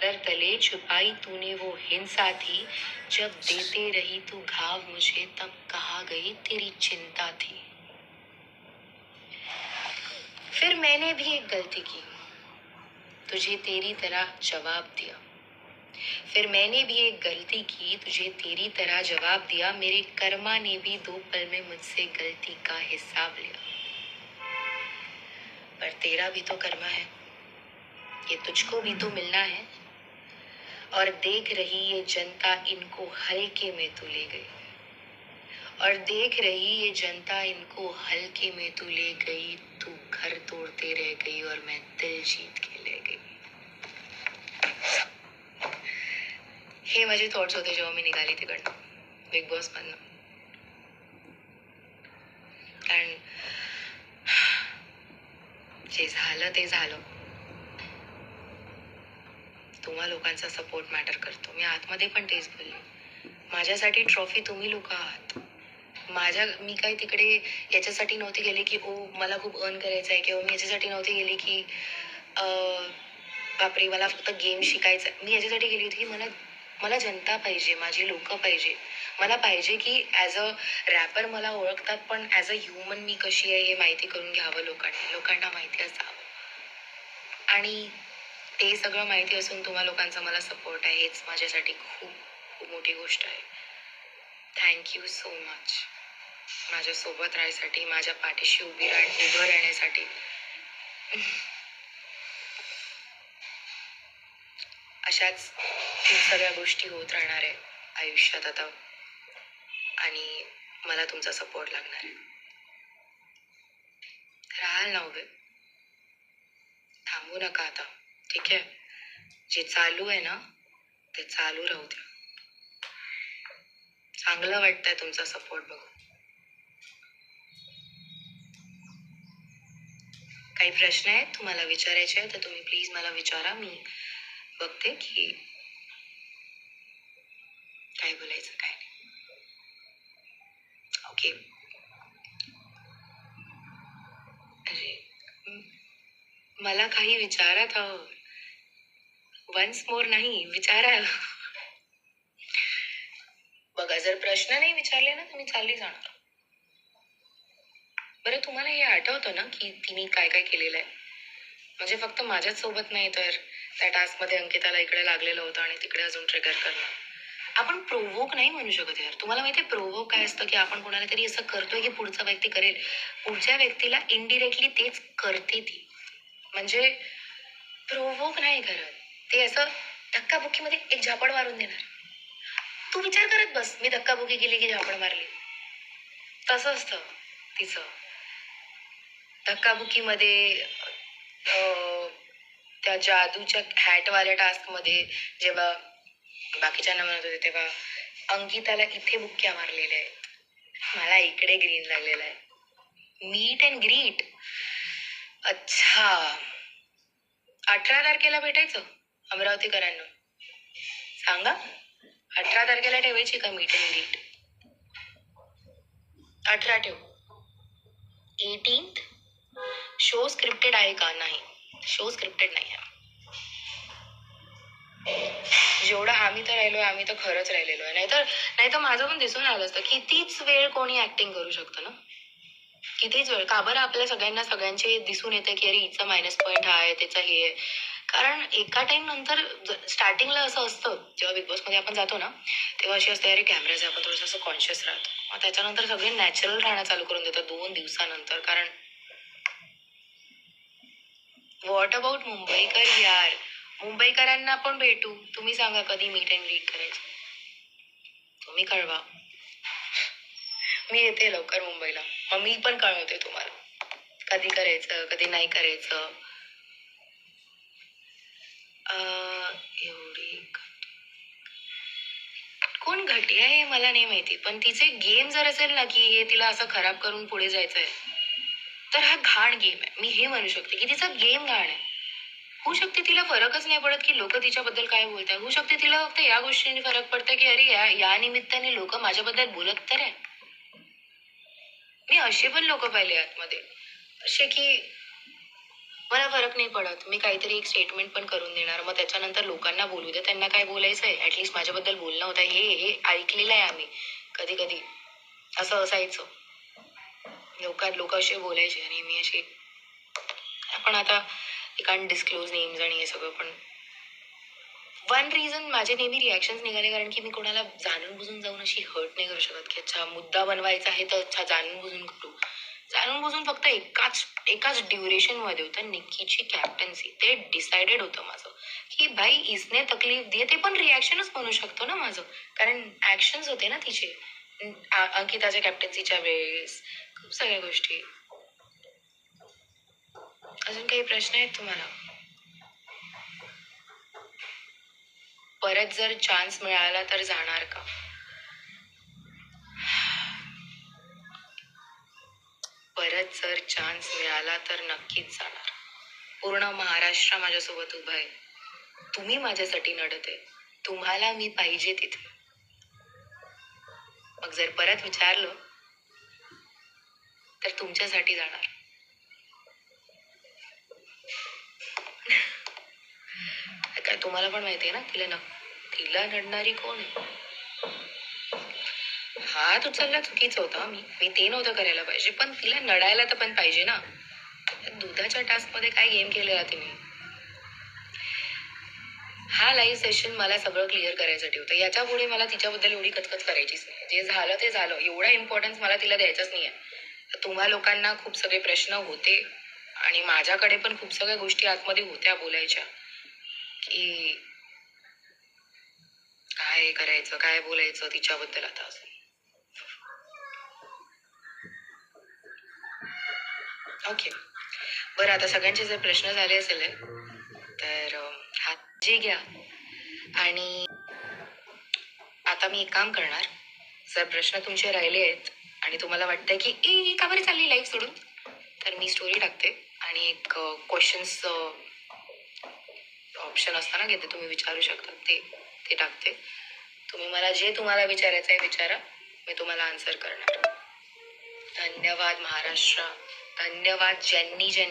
चादर तले छुपाई तूने वो हिंसा थी। जब देते रही तू घाव मुझे, तब कहा गई तेरी चिंता थी। फिर मैंने भी एक गलती की। तुझे तेरी तरह जवाब दिया। फिर मैंने भी एक गलती की, तुझे तेरी तरह जवाब दिया। मेरे कर्मा ने भी दो पल में मुझसे गलती का हिसाब लिया। पर तेरा भी तो कर्मा है। ये तुझको भी तो मिलना है। और देख रही ये जनता इनको हल्के में तू ले गई और देख रही ये जनता इनको हल्के में तू ले गई, तू घर तोड़ते रह गई और मैं दिल जीत के ले गई। हे मज़े थॉट्स होते जेव्हा निकाली थी तिकडनं बिग बॉस बनना। कारण जे झालं ते झालं तुम्हा लोकांचा सपोर्ट मॅटर करतो. मी आतमध्ये पण तेच बोलले. माझ्यासाठी ट्रॉफी तुम्ही लोक आहात. माझ्या मी काही तिकडे याच्यासाठी नव्हती गेले की ओ मला खूप अर्न करायचं आहे किंवा मी याच्यासाठी नव्हती गेली की बापरे मला फक्त गेम शिकायचा आहे. मी याच्यासाठी गेली होती की मला मला जनता पाहिजे माझी लोक पाहिजे. मला पाहिजे की ॲज अ रॅपर मला ओळखतात पण ॲज अ ह्युमन मी कशी आहे हे माहिती करून घ्यावं लोकांनी. लोकांना माहिती असावं. आणि ते सगळं माहिती असून तुम्हा लोकांचा मला सपोर्ट आहे. हेच माझ्यासाठी खूप खूप मोठी गोष्ट आहे. थँक्यू सो मच माझ्यासोबत राहण्यासाठी माझ्या पाठीशी उभी राह उभं राहण्यासाठी. अशाच खूप सगळ्या गोष्टी होत राहणार आहे आयुष्यात आता. आणि मला तुमचा सपोर्ट लागणार आहे. राहाल ना उभे. थांबू नका आता. ठीक आहे. जे चालू आहे ना ते चालू राहू द्या. चांगलं वाटतंय तुमचा सपोर्ट बघून. काही प्रश्न आहेत? तुम्हाला विचारायचे तर तुम्ही प्लीज मला विचारा. मी बघते की काय बोलायचं काय नाही. ओके अरे मला काही विचारत हवं वन्स मोर नाही विचारा. बघा जर प्रश्न नाही विचारले ना तर मी चालली जाणार. बरं तुम्हाला हे आठवतं ना की तिने काय काय केलेलं आहे? म्हणजे फक्त माझ्याच सोबत नाही तर त्या टास्कमध्ये अंकिताला इकडे लागलेलं होतं आणि तिकडे अजून ट्रिगर करणं. आपण प्रोवोक नाही म्हणू शकत यार. तुम्हाला माहिती आहे प्रोवोक काय असतं की आपण कोणाला तरी असं करतोय की पुढचा व्यक्ती करेल. पुढच्या व्यक्तीला इनडिरेक्टली तेच करते ती. म्हणजे प्रोवोक नाही करत. ते असं धक्काबुक्कीमध्ये एक झापड मारून देणार. तू विचार करत बस. मी धक्काबुक्की केली की झापड मारली. तसं असतं तिचं. धक्काबुक्कीमध्ये त्या जादूच्या हॅटवाल्या टास्कमध्ये जेव्हा बाकीच्यांना म्हणत होते तेव्हा अंकिताला इथे बुक्क्या मारलेल्या आहेत. मला इकडे ग्रीन लागलेला आहे. मीट अँड ग्रीट अच्छा. अठरा तारखेला भेटायचं. अमरावतीकरांना. सांगा अठरा तारखेला ठेवायची का मीट अँड ग्रीट अठरा ठेव. एटीन्थ शो स्क्रिप्टेड आहे का? नाही. शो स्क्रिप्टेड नाही जेवढं आम्ही तर राहिलोय आम्ही तर खरंच राहिलेलो आहे. नाहीतर नाहीतर माझं पण दिसून आलं असतं कितीच वेळ कोणी ऍक्टिंग करू शकतं ना? कितीच वेळ? का बरं आपल्या सगळ्यांना सगळ्यांचे दिसून येते की अरे हिचा मायनस पॉईंट हा आहे त्याचा हे आहे. कारण एका टाइम नंतर स्टार्टिंगला असं असतं जेव्हा बिग बॉसमध्ये आपण जातो ना तेव्हा अशी असते अरे कॅमेराचे आपण थोडंसं असं कॉन्शियस राहतो. मग त्याच्यानंतर सगळे नॅचरल राहणं चालू करून देतात दोन दिवसानंतर कारण व्हॉट अबाउट मुंबईकर यार? मुंबईकरांना पण भेटू. तुम्ही सांगा कधी मीट अँड ग्रीट करायचं. तुम्ही कळवा. मी येते लवकर मुंबईला. मग मी पण कळवते तुम्हाला. कधी करायचं कधी नाही करायचं. एवढी कोण घटिया आहे हे मला नाही माहिती पण तिचे गेम जर असेल ना की हे तिला असं खराब करून पुढे जायचं आहे तर हा घाण गेम आहे. मी हे म्हणू शकते की तिचा गेम घाण आहे. होऊ शकते तिला फरकच नाही पडत की लोक तिच्याबद्दल काय बोलतात होऊ शकते तिला फक्त या गोष्टीने फरक पडतं की अरे या या निमित्ताने लोक माझ्याबद्दल बोलत तर आहे मी असे पण लोक पाहिले आतमध्ये. असे की मला फरक नाही पडत. मी काहीतरी एक स्टेटमेंट पण करून देणार. मग त्याच्यानंतर लोकांना बोलू दे. त्यांना काय बोलायचं आहे ऍटलीस्ट माझ्याबद्दल बोलणं होतं. हे हे ऐकलेलं आहे आम्ही. कधी कधी. असं असायचं. लोक लोक असे बोलायचे आणि मी अशी पण आता कारण डिस्क्लोज नेम्स आणि हे सगळं पण वन रिझन माझे नेहमी रिॲक्शन निघाले कारण की मी कोणाला जाणून बुजून जाऊन अशी हर्ट नाही करू शकत की अच्छा मुद्दा बनवायचा आहे तर अच्छा जाणून बुजून करू. जाणून बुजून फक्त एकाच एकाच ड्युरेशनमध्ये होतं. निक्कीची कॅप्टन्सी ते डिसाइडेड होतं माझं. की भाई इसने तकलीफ दिये ते पण रिॲक्शनच म्हणू शकतो ना माझं. कारण ऍक्शन्स होते ना तिचे. अंकिताच्या कॅप्टन्सीच्या वेळेस. खूप सगळ्या गोष्टी. अजून काही प्रश्न आहेत तुम्हाला? परत जर चान्स मिळाला तर जाणार का? जर चान्स मिळाला तर नक्कीच जाणार. पूर्ण महाराष्ट्र माझ्यासोबत उभा आहे. तुम्ही माझ्यासाठी नडते आहे तुम्हाला मी पाहिजे तिथे. मग जर परत विचारलं तर तुमच्यासाठी जाणार. काय तुम्हाला पण माहिती आहे ना तिला न तिला नडणारी कोण आहे? हात उचलला चुकीचं होता मी. मी ते नव्हतं करायला पाहिजे. पण तिला नडायला तर पण पाहिजे ना. दुधाच्या टास्कमध्ये काय गेम केलेला तिने? हा लाईव्ह सेशन मला सगळं क्लिअर करायसाठी होतं. याच्यापुढे मला तिच्याबद्दल एवढी कचकच करायचीच नाही. जे झालं ते झालं. एवढा इम्पॉर्टन्स मला तिला द्यायचाच नाही आहे तुम्हा लोकांना खूप सगळे प्रश्न होते आणि माझ्याकडे पण खूप सगळ्या गोष्टी आतमध्ये होत्या बोलायच्या. की काय करायचं काय बोलायचं तिच्याबद्दल आता असं ओके बरं आता सगळ्यांचे जर प्रश्न झाले असेल तर अं, हात जे घ्या. आणि आता मी एक काम करणार. जर प्रश्न तुमचे राहिले आहेत आणि तुम्हाला वाटतंय की ए का बरं चालली लाईफ सोडून? तर मी स्टोरी टाकते आणि एक क्वेश्चन्स ऑप्शन असताना घेते. तुम्ही विचारू शकता. ते ते टाकते. तुम्ही मला जे तुम्हाला विचारायचं आहे विचारा. मी तुम्हाला आन्सर करणार. धन्यवाद महाराष्ट्र. ધન્યવાદ જેનની જેન